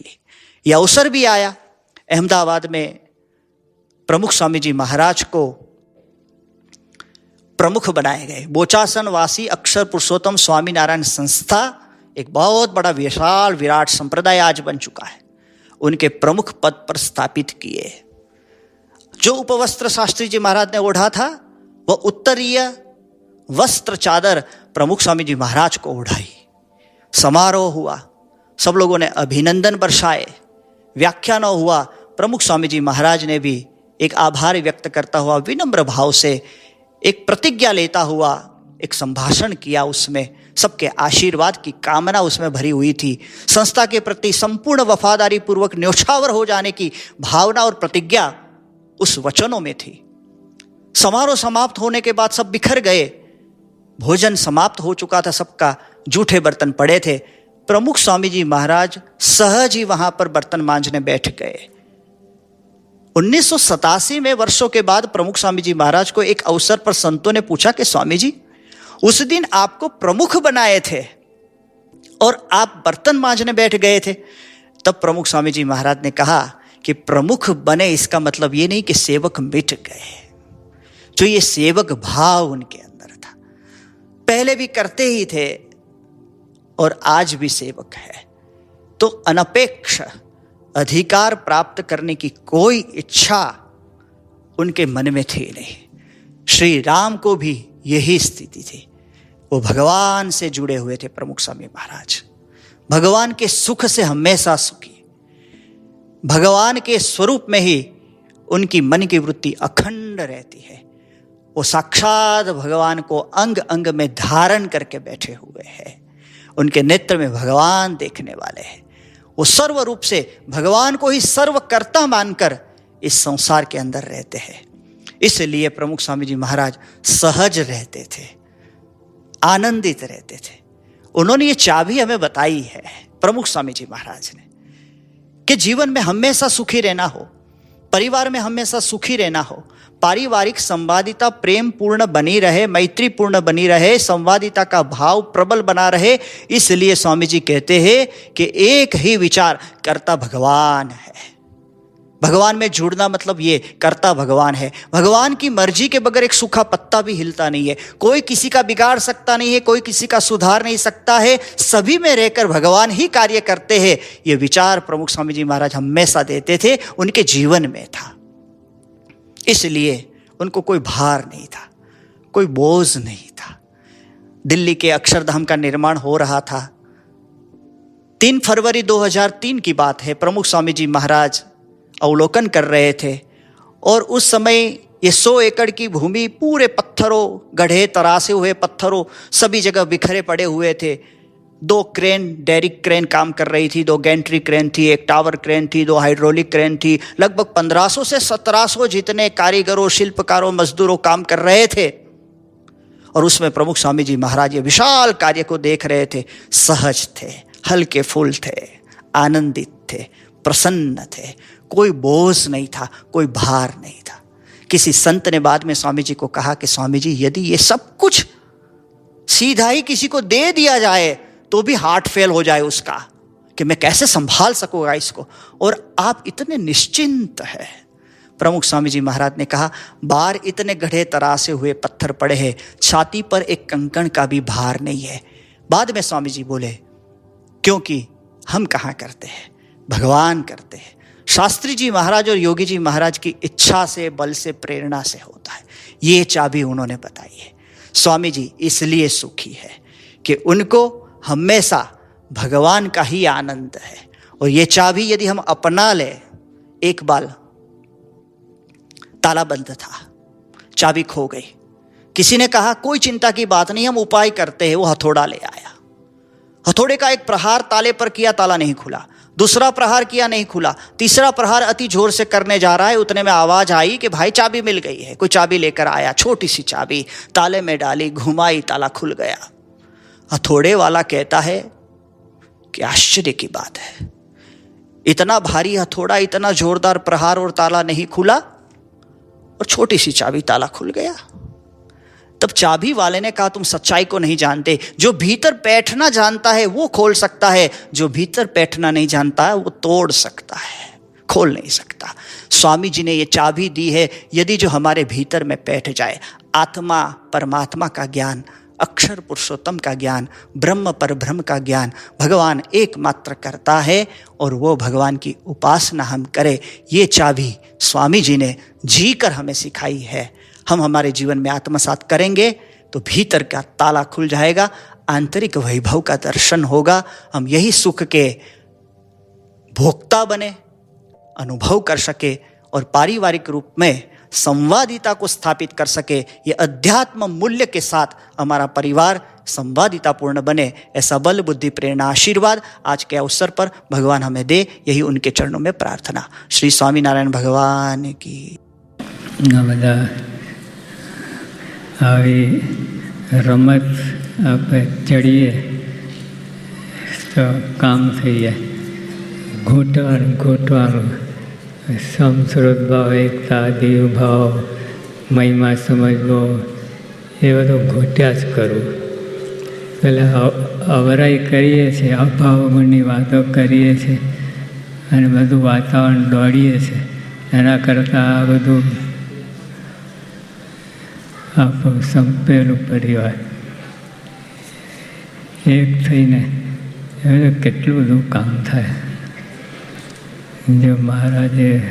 के लिए। यह अवसर भी आया अहमदाबाद में प्रमुख स्वामी जी महाराज को प्रमुख बनाए गए। बोचासन वासी अक्षर पुरुषोत्तम स्वामी नारायण संस्था एक बहुत बड़ा विशाल विराट संप्रदाय आज बन चुका है। उनके प्रमुख पद पर स्थापित किए। जो उपवस्त्र शास्त्री जी महाराज ने ओढ़ा था, वह उत्तरीय वस्त्र चादर प्रमुख स्वामी जी महाराज को ओढ़ाई। समारोह हुआ। सब लोगों ने अभिनंदन बरसाए। व्याख्यान हुआ, प्रमुख स्वामी जी महाराज ने भी एक आभार व्यक्त करता हुआ, विनम्र भाव से एक प्रतिज्ञा लेता हुआ, एक संभाषण किया उसमें। सबके आशीर्वाद की कामना उसमें भरी हुई थी। संस्था के प्रति संपूर्ण वफादारी पूर्वक न्योछावर हो जाने की भावना और प्रतिज्ञा उस वचनों में थी। समारोह समाप्त होने के बाद सब बिखर गए। भोजन समाप्त हो चुका था, सबका जूठे बर्तन पड़े थे। प्रमुख स्वामी जी महाराज सहज ही वहाँ पर बर्तन मांझने बैठ गए। उन्नीस सौ सतासी में वर्षों के बाद प्रमुख स्वामी जी महाराज को एक अवसर पर संतों ने पूछा कि स्वामी जी उस दिन आपको प्रमुख बनाए थे और आप बर्तन मांझने बैठ गए थे। तब प्रमुख स्वामी जी महाराज ने कहा कि प्रमुख बने इसका मतलब ये नहीं कि सेवक मिट गए। जो ये सेवक भाव उनके अंदर था। पहले भी करते ही थे और आज भी सेवक है। तो अनपेक्ष अधिकार प्राप्त करने की कोई इच्छा उनके मन में थी नहीं। श्री राम को भी यही स्थिति थी। वो भगवान से जुड़े हुए थे प्रमुख स्वामी महाराज। भगवान के सुख से हमेशा सुखी। भगवान के स्वरूप में ही उनकी मन की वृत्ति अखंड रहती है। वो साक्षात भगवान को अंग अंग में धारण करके बैठे हुए हैं। उनके नेत्र में भगवान देखने वाले हैं। वो सर्व रूप से भगवान को ही सर्वकर्ता मानकर इस संसार के अंदर रहते हैं। इसलिए प्रमुख स्वामी जी महाराज सहज रहते थे, आनंदित रहते थे। उन्होंने ये चाबी हमें बताई है, प्रमुख स्वामी जी महाराज ने, कि जीवन में हमेशा सुखी रहना हो, परिवार में हमेशा सुखी रहना हो पारिवारिक संवादिता प्रेम पूर्ण बनी रहे मैत्री पूर्ण बनी रहे, संवादिता का भाव प्रबल बना रहे, इसलिए स्वामी जी कहते हैं कि एक ही विचार, करता भगवान है। भगवान में जुड़ना मतलब ये, करता भगवान है। भगवान की मर्ज़ी के बगैर एक सूखा पत्ता भी हिलता नहीं है। कोई किसी का बिगाड़ सकता नहीं है, कोई किसी का सुधार नहीं सकता है। सभी में रहकर भगवान ही कार्य करते हैं। ये विचार प्रमुख स्वामी जी महाराज हमेशा देते थे, उनके जीवन में था। इसलिए उनको कोई भार नहीं था, कोई बोझ नहीं था। दिल्ली के अक्षरधाम का निर्माण हो रहा था। तीन फरवरी 2003 की बात है, प्रमुख स्वामी जी महाराज अवलोकन कर रहे थे और उस समय ये सौ एकड़ की भूमि पूरे पत्थरों, गढ़े तरासे हुए पत्थरों, सभी जगह बिखरे पड़े हुए थे। दो क्रेन डेरिक क्रेन काम कर रही थी, दो गेंट्री क्रेन थी, एक टावर क्रेन थी, दो हाइड्रोलिक क्रेन थी। लगभग 1500 से 1700 जितने कारीगरों, शिल्पकारों, मजदूरों काम कर रहे थे। और उसमें प्रमुख स्वामी जी महाराज ये विशाल कार्य को देख रहे थे। सहज थे, हल्के फूल थे, आनंदित थे, प्रसन्न थे। कोई बोझ नहीं था, कोई भार नहीं था। किसी संत ने बाद में स्वामी जी को कहा कि स्वामी जी, यदि ये सब कुछ सीधा ही किसी को दे दिया जाए तो भी हार्ट फेल हो जाए उसका कि मैं कैसे संभाल सकूँगा इसको और आप इतने निश्चिंत है। प्रमुख स्वामी जी महाराज ने कहा, बार इतने गढ़े तरासे हुए पत्थर पड़े हैं, छाती पर एक कंकण का भी भार नहीं है। बाद में स्वामी जी बोले, क्योंकि हम कहाँ करते हैं? भगवान करते हैं। शास्त्री जी महाराज और योगी जी महाराज की इच्छा से, बल से, प्रेरणा से होता है। ये चाबी उन्होंने बताई है। स्वामी जी, इसलिए सुखी है कि उनको हमेशा भगवान का ही आनंद है। और ये चाबी यदि हम अपना ले, एक बार ताला बंद था, चाबी खो गई। किसी ने कहा, कोई चिंता की बात नहीं, हम उपाय करते हैं। वो हथौड़ा ले आया। हथौड़े का एक प्रहार ताले पर किया, ताला नहीं खुला। दूसरा प्रहार किया, नहीं खुला। तीसरा प्रहार अति ज़ोर से करने जा रहा है। उतने में आवाज़ आई कि, भाई, चाबी मिल गई है। कोई चाबी लेकर आया, छोटी सी चाबी, ताले में डाली, घुमाई, ताला खुल गया। हथौड़े वाला कहता है कि आश्चर्य की बात है। इतना भारी हथौड़ा, इतना जोरदार प्रहार और ताला नहीं खुला और छोटी सी चाबी ताला खुल गया। तब चाबी वाले ने कहा, तुम सच्चाई को नहीं जानते। जो भीतर बैठना जानता है, वो खोल सकता है। जो भीतर बैठना नहीं जानता है वो तोड़ सकता है। खोल नहीं सकता। स्वामी जी ने ये चाबी दी है, यदि जो हमारे भीतर में बैठ जाए, आत्मा, परमात्मा का ज्ञान अक्षर पुरुषोत्तम का ज्ञान, ब्रह्म पर ब्रह्म का ज्ञान भगवान एकमात्र करता है और वो भगवान की उपासना हम करें। ये चाबी स्वामी जी ने जी कर हमें सिखाई है। हम हमारे जीवन में आत्मसात करेंगे तो भीतर का ताला खुल जाएगा, आंतरिक वैभव का दर्शन होगा। हम यही सुख के भोक्ता बने, अनुभव कर सके और पारिवारिक रूप में संवादिता को स्थापित कर सके ये अध्यात्म मूल्य के साथ हमारा परिवार संवादितापूर्ण बने ऐसा बल बुद्धि प्रेरणा आशीर्वाद आज के अवसर पर भगवान हमें दे यही उनके चरणों में प्रार्थना श्री स्वामीनारायण भगवान की આ બધા આવી રમત આપણે ચડીએ તો કામ થઈ જાય ઘૂંટવાનું ઘૂંટવાનું સમસ્રોત ભાવ એકતા દેવ ભાવ મહિમા સમજવો એ બધું ઘોટ્યા જ કરવું પહેલાં અવરાઈ કરીએ છીએ, અભાવગુણની વાતો કરીએ છીએ, અને બધું વાતાવરણ દોડીએ છીએ. એના કરતાં આ બધું આપણું સંપેલું પરિવાર. એક થઈને એ કેટલું બધું કામ થાય. જો મહારાજે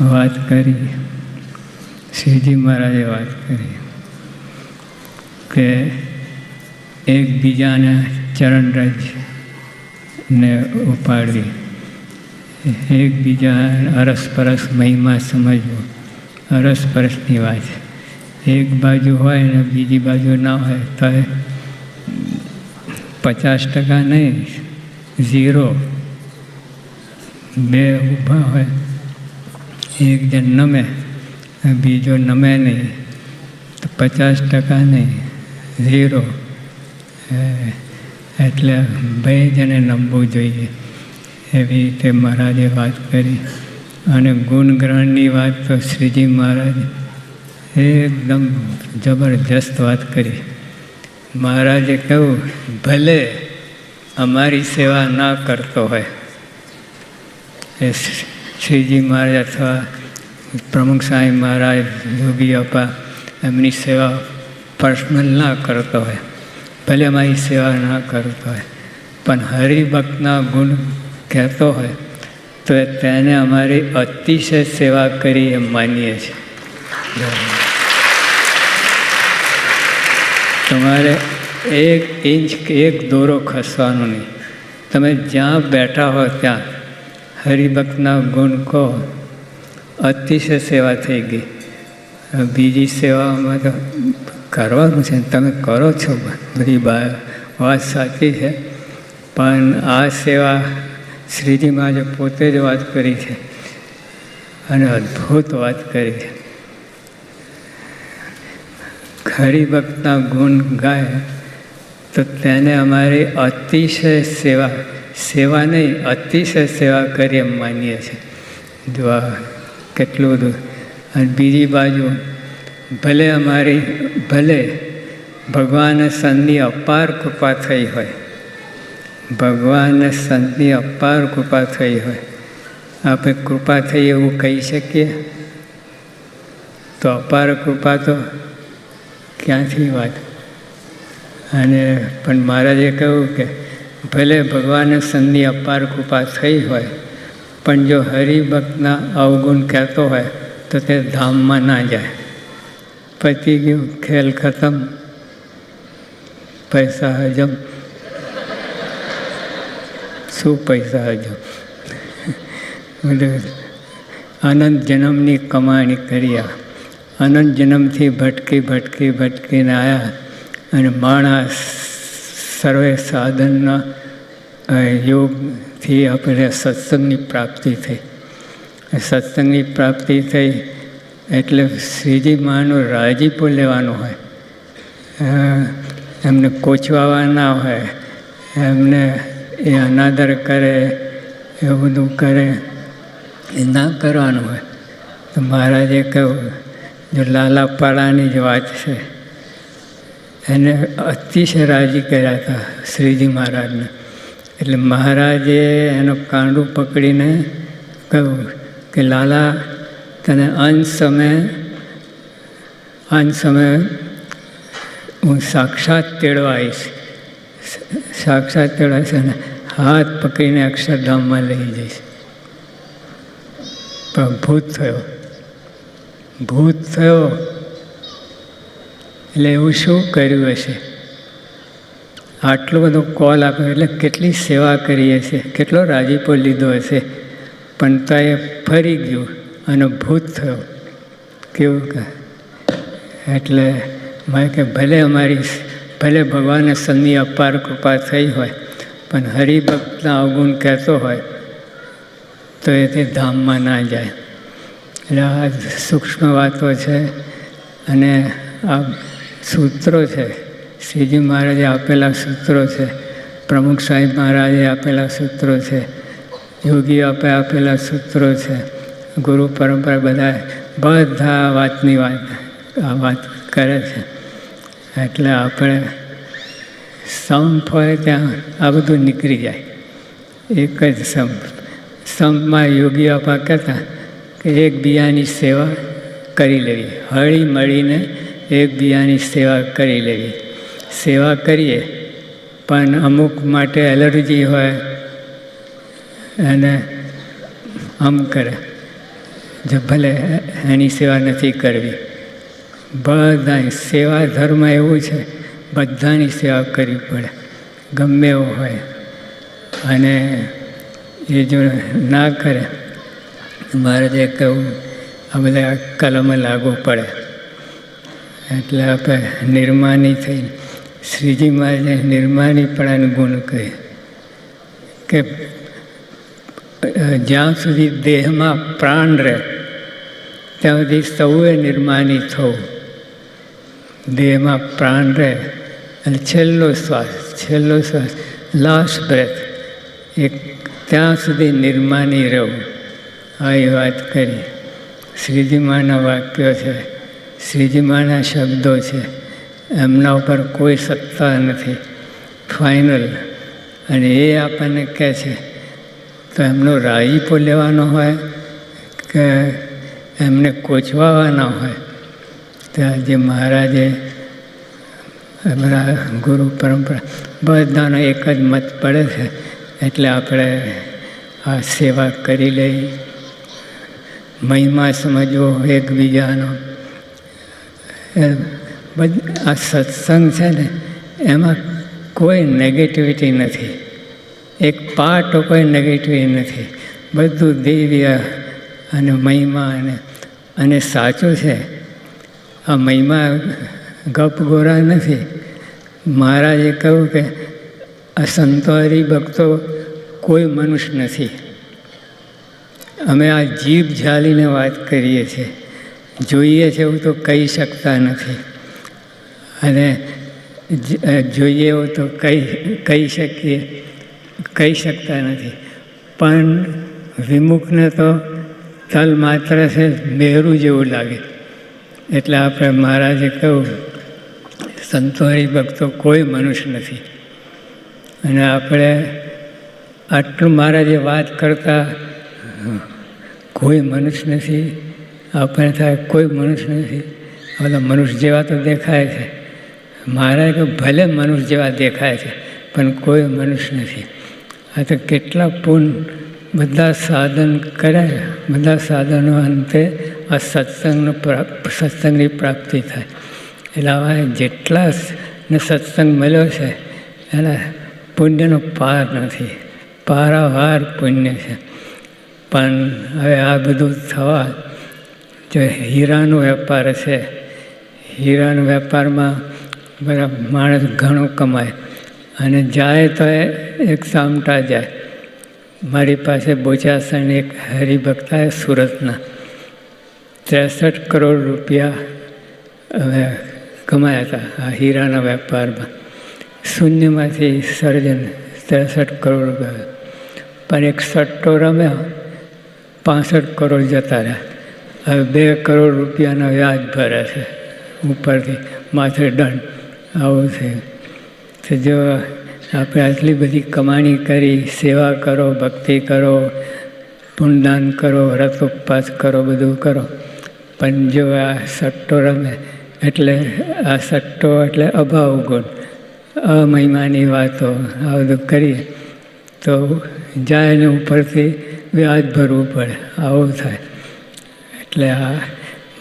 વાત કરી, શ્રીજી મહારાજે વાત કરી કે એકબીજાના ચરણરજ ને ઉપાડવી એકબીજા અરસપરસ મહિમા સમજવો. અરસપરસની વાત. એક બાજુ હોય ને બીજી બાજુ ના હોય તો પચાસ ટકા નહીં, ઝીરો. બે ઊભા હોય, એક જણ નમે બીજો નમે નહીં, તો પચાસ ટકા નહીં, ઝીરો. એટલે બે જણે નમવું જોઈએ, એવી રીતે મહારાજે વાત કરી. અને ગુણગ્રહણની વાત તો શ્રીજી મહારાજ એકદમ જબરજસ્ત વાત કરી. મહારાજે કહ્યું, ભલે અમારી સેવા ના કરતો હોય એ શ્રીજી મહારાજ અથવા પ્રમુખ સાંઈ મહારાજ, યોગી અપા એમની સેવા પર્સનલ ના કરતો હોય. ભલે અમારી સેવા ના કરતો હોય. પણ હરિભક્તના ગુણ કહેતો હોય, તો તેને અમારી અતિશય સેવા કરી એમ માનીએ છીએ. તમારે એક ઇંચ એક દોરો ખસવાનો નહીં. તમે જ્યાં બેઠા હો ત્યાં હરિભક્તના ગુણ કહો, અતિશય સેવા થઈ ગઈ. બીજી સેવામાં તો કરવાનું છે, તમે કરો છો, બધી વાત સાચી છે. પણ આ સેવા શ્રીજી મહારાજે પોતે જ વાત કરી છે અને અદ્ભુત વાત કરી છે. હરિભક્તના ગુણ ગાય તો તેને અમારી અતિશય સેવા સેવા નહીં અતિશય સેવા કરી એમ માનીએ છીએ. જો કેટલું બધું. અને બીજી બાજુ, ભલે અમારી, ભલે ભગવાન સંતની અપાર કૃપા થઈ હોય, ભગવાન સંતની અપાર કૃપા થઈ હોય, આપણે કૃપા થઈ એવું કહી શકીએ? તો અપાર કૃપા તો ક્યાંથી વાત અને પણ મહારાજે કહ્યું કે ભલે ભગવાનને સંધિ અપાર કૃપા થઈ હોય, પણ જો હરિભક્તના અવગુણ કહેતો હોય તો તે ધામમાં ના જાય. પતી ગયું, ખેલ ખતમ, પૈસા હજમ. શું પૈસા હજમ? અનંત જન્મની કમાણી કર્યા. અનંત જન્મથી ભટકી ભટકી ભટકીને આવ્યા અને માણસ સર્વે સાધનના યોગથી આપણે સત્સંગની પ્રાપ્તિ થઈ. સત્સંગની પ્રાપ્તિ થઈ એટલે શ્રીજી માનું રાજીપો લેવાનું હોય. એમને કોચવાવા ના હોય, એમને એ અનાદર કરે એવું બધું કરે, એ ના કરવાનું હોય. તો મહારાજે કહ્યું, જો લાલા પાડાની જ વાત છે. એને અતિશય રાજી કર્યા હતા શ્રીજી મહારાજને. એટલે મહારાજે એનો કાંડું પકડીને કહ્યું કે, લાલા, તને અંત સમયે અંત સમયે હું સાક્ષાત તેડવા આવીશ. સાક્ષાત તેડવા આવીશ અને હાથ પકડીને અક્ષરધામમાં લઈ જઈશ. પણ ભૂત થયો. ભૂત થયો. એટલે એવું શું કર્યું હશે? આટલો બધો કોલ આપ્યો એટલે કેટલી સેવા કરીએ હશે? કેટલો રાજીપો લીધો હશે? પણ તો એ ફરી ગયું અને ભૂત થયો. કેવું કે? એટલે મારે કે ભલે અમારી ભલે ભગવાને સન્ની અપાર કૃપા થઈ હોય, પણ હરિભક્તના અવગુણ કહેતો હોય, તો એ તે ધામમાં ના જાય. એટલે આ સૂક્ષ્મ વાતો છે અને આ સૂત્રો છે. શ્રીજી મહારાજે આપેલા સૂત્રો છે. પ્રમુખ સાહેબ મહારાજે આપેલા સૂત્રો છે. યોગી આપે આપેલા સૂત્રો છે. ગુરુ પરંપરા બધા બધા વાતની વાત, આ વાત કરે છે. એટલે આપણે સંપ હોય ત્યાં આ બધું નીકળી જાય. એક જ સંપ. સંપમાં યોગી આપા કહેતા કે એકબીજાની સેવા કરી લેવી. હળી મળીને એકબીજાની સેવા કરી લેવી. સેવા કરીએ, પણ અમુક માટે એલર્જી હોય અને આમ કરે. જો ભલે એની સેવા નથી કરવી. બધા સેવા ધર્મ એવું છે, બધાની સેવા કરવી પડે. ગમે એવો હોય. અને એ જો ના કરે, મારે જે કહું આ બધા કલમ લાગુ પડે. એટલે આપણે નિર્માની થઈ. શ્રીજી મહારાજે નિર્માનીપણાનું ગુણ કહે કે જ્યાં સુધી દેહમાં પ્રાણ રહે, ત્યાં સુધી સૌએ નિર્માની થવું. દેહમાં પ્રાણ રહે અને છેલ્લો શ્વાસ છેલ્લો શ્વાસ લાસ્ટ બ્રેથ એક ત્યાં સુધી નિર્માની રહેવું. આવી વાત કરી. શ્રીજી માના વાક્યો છે. શ્રીજી માના શબ્દો છે. એમના ઉપર કોઈ સત્તા નથી. ફાઇનલ અને એ આપણને કહે છે, તો એમનો રાજીપો લેવાનો હોય કે એમને કોચવાવાના હોય? તો જે મહારાજે એમના ગુરુ પરંપરા, બધાનો એક જ મત પડે છે. એટલે આપણે આ સેવા કરી લઈ. મહિમા સમજવો એકબીજાનો. આ સત્સંગ છે ને, એમાં કોઈ નેગેટિવિટી નથી. એક પાર્ટ કોઈ નેગેટિવિટી નથી. બધું દિવ્ય અને મહિમા અને અને સાચું છે. આ મહિમા ગપ ગોરા નથી. મહારાજે કહ્યું કે, આ સંતોરી ભક્તો કોઈ મનુષ્ય નથી. અમે આ જીભ ઝાલીને વાત કરીએ છીએ. જોઈએ છે એવું તો કહી શકતા નથી. અને જોઈએ એવું તો કહી કહી શકીએ, કહી શકતા નથી. પણ વિમુખને તો તલ માત્ર છે મેરું જેવું લાગે. એટલે આપણે મહારાજે કહ્યું સંતોરી ભક્તો કોઈ મનુષ્ય નથી. અને આપણે આટલું મહારાજે વાત કરતા કોઈ મનુષ્ય નથી. આપણે થાય, કોઈ મનુષ્ય નથી. બધા મનુષ્ય જેવા તો દેખાય છે. મહારાજ કે ભલે મનુષ્ય જેવા દેખાય છે, પણ કોઈ મનુષ્ય નથી. આ તો કેટલા પૂર્ણ બધા સાધન કર્યા બધા સાધનો અંતે આ સત્સંગનો સત્સંગની પ્રાપ્તિ થાય. એટલે આવા જેટલા ને સત્સંગ મળ્યો છે, એના પુણ્યનો પાર નથી. પારાવાર પુણ્ય છે. પણ હવે આ બધું થવા જો હીરાનો વેપાર છે, હીરાનો વેપારમાં બધા માણસ ઘણો કમાય અને જાય તો એક સામટા જાય. મારી પાસે બોચાસણ એક હરિભક્તા સુરતના. ત્રેસઠ કરોડ રૂપિયા હવે કમાયા હતા આ હીરાના વેપારમાં. શૂન્યમાંથી સર્જન ત્રેસઠ કરોડ રૂપિયા. પણ એક સટ્ટો રમ્યો, પાસઠ કરોડ જતા રહ્યા. હવે બે કરોડ રૂપિયાના વ્યાજ ભરે છે ઉપરથી માથે દંડ. આવું છે. તો જો આપણે આટલી બધી કમાણી કરી, સેવા કરો, ભક્તિ કરો, પુણદાન કરો વ્રત ઉપવાસ કરો, બધું કરો. પણ જો આ સટ્ટો રમે, એટલે આ સટ્ટો એટલે અભાવ ગુણ. અમહિમાની વાતો આ બધું કરીએ, તો જાય ને ઉપરથી વ્યાજ ભરવું પડે. આવું થાય. એટલે આ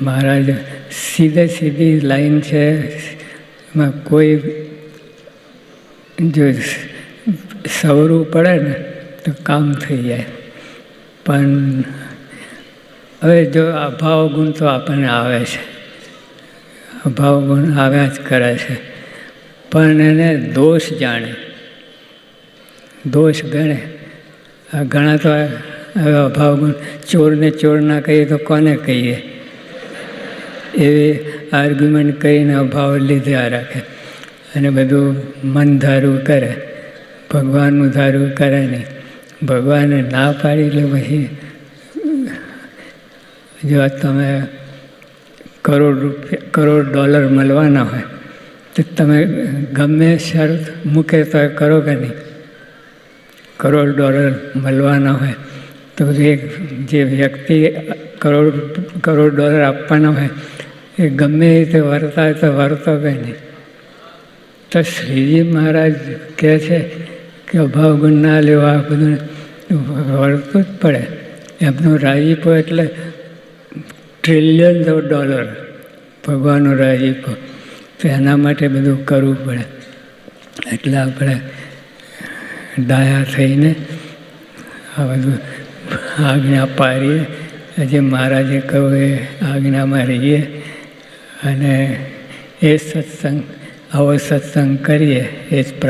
મહારાજ સીધે સીધી લાઈન છે. એમાં કોઈ જો સવરું પડે ને તો કામ થઈ જાય. પણ હવે જો અભાવ ગુણ તો આપણને આવે છે. અભાવ ગુણ આવ્યા જ કરે છે. પણ એને દોષ જાણે. દોષ ગણે. ઘણા તો હવે અભાવ ચોરને ચોર ના કહીએ તો કોને કહીએ? એવી આર્ગ્યુમેન્ટ કરીને અભાવ લીધા રાખે. અને બધું મન ધારું કરે, ભગવાનનું ધારું કરે નહીં. ભગવાને ના પાડી એટલે પછી, જો તમે કરોડ રૂપિયા કરોડ ડોલર મળવાના હોય, તો તમે ગમે શરત મૂકે તો કરો કે નહીં? કરોડ ડોલર મળવાના હોય તો એક જે વ્યક્તિ કરોડ કરોડ ડોલર આપવાના હોય, એ ગમે એ રીતે હોય તો વર્તો કે નહીં. તો શ્રીજી મહારાજ કહે છે કે અભાવ ગુણ ના લેવા બધું વળતું જ પડે. એમનું રાજીપો એટલે ટ્રિલિયન ઓફ ડોલર ભગવાનનો રાજીપો. તો એના માટે બધું કરવું પડે. એટલે આપણે ડાયા થઈને આ બધું આજ્ઞા પાડીએ જે મહારાજે કહ્યું, એ આજ્ઞામાં રહીએ અને એ સત્સંગ, આવો સત્સંગ કરીએ. એ જ પ્રા